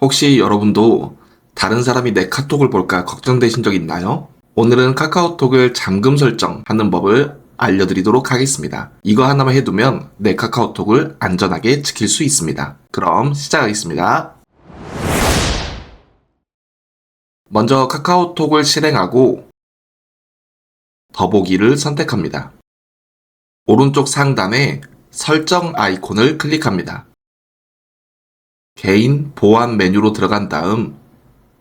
혹시 여러분도 다른 사람이 내 카톡을 볼까 걱정되신 적 있나요? 오늘은 카카오톡을 잠금 설정하는 법을 알려드리도록 하겠습니다. 이거 하나만 해두면 내 카카오톡을 안전하게 지킬 수 있습니다. 그럼 시작하겠습니다. 먼저 카카오톡을 실행하고 더보기를 선택합니다. 오른쪽 상단에 설정 아이콘을 클릭합니다. 개인 보안 메뉴로 들어간 다음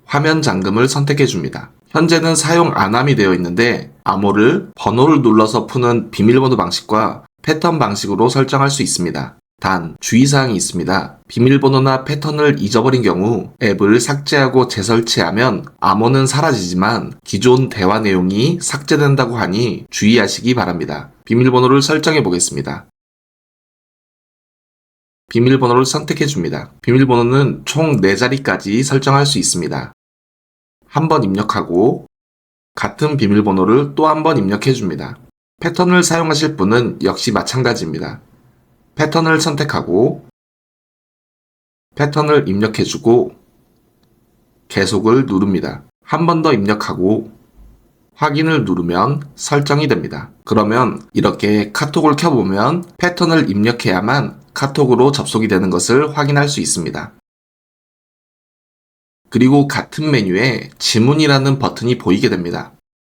화면 잠금을 선택해 줍니다. 현재는 사용 안함이 되어 있는데 암호를 번호를 눌러서 푸는 비밀번호 방식과 패턴 방식으로 설정할 수 있습니다. 단 주의사항이 있습니다. 비밀번호나 패턴을 잊어버린 경우 앱을 삭제하고 재설치하면 암호는 사라지지만 기존 대화 내용이 삭제된다고 하니 주의하시기 바랍니다. 비밀번호를 설정해 보겠습니다. 비밀번호를 선택해 줍니다. 비밀번호는 총 4자리까지 설정할 수 있습니다. 한 번 입력하고 같은 비밀번호를 또 한 번 입력해 줍니다. 패턴을 사용하실 분은 역시 마찬가지입니다. 패턴을 선택하고 패턴을 입력해 주고 계속을 누릅니다. 한 번 더 입력하고 확인을 누르면 설정이 됩니다. 그러면 이렇게 카톡을 켜보면 패턴을 입력해야만 카톡으로 접속이 되는 것을 확인할 수 있습니다. 그리고 같은 메뉴에 지문이라는 버튼이 보이게 됩니다.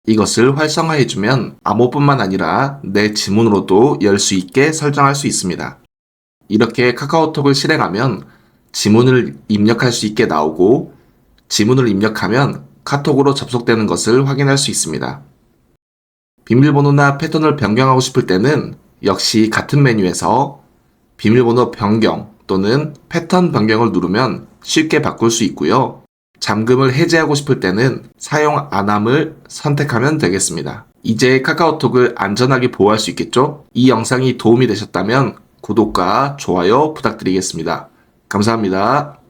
이것을 활성화해주면 암호뿐만 아니라 내 지문으로도 열 수 있게 설정할 수 있습니다. 이렇게 카카오톡을 실행하면 지문을 입력할 수 있게 나오고 지문을 입력하면 카톡으로 접속되는 것을 확인할 수 있습니다. 비밀번호나 패턴을 변경하고 싶을 때는 역시 같은 메뉴에서 비밀번호 변경 또는 패턴 변경을 누르면 쉽게 바꿀 수 있고요. 잠금을 해제하고 싶을 때는 사용 안 함을 선택하면 되겠습니다. 이제 카카오톡을 안전하게 보호할 수 있겠죠? 이 영상이 도움이 되셨다면 구독과 좋아요 부탁드리겠습니다. 감사합니다.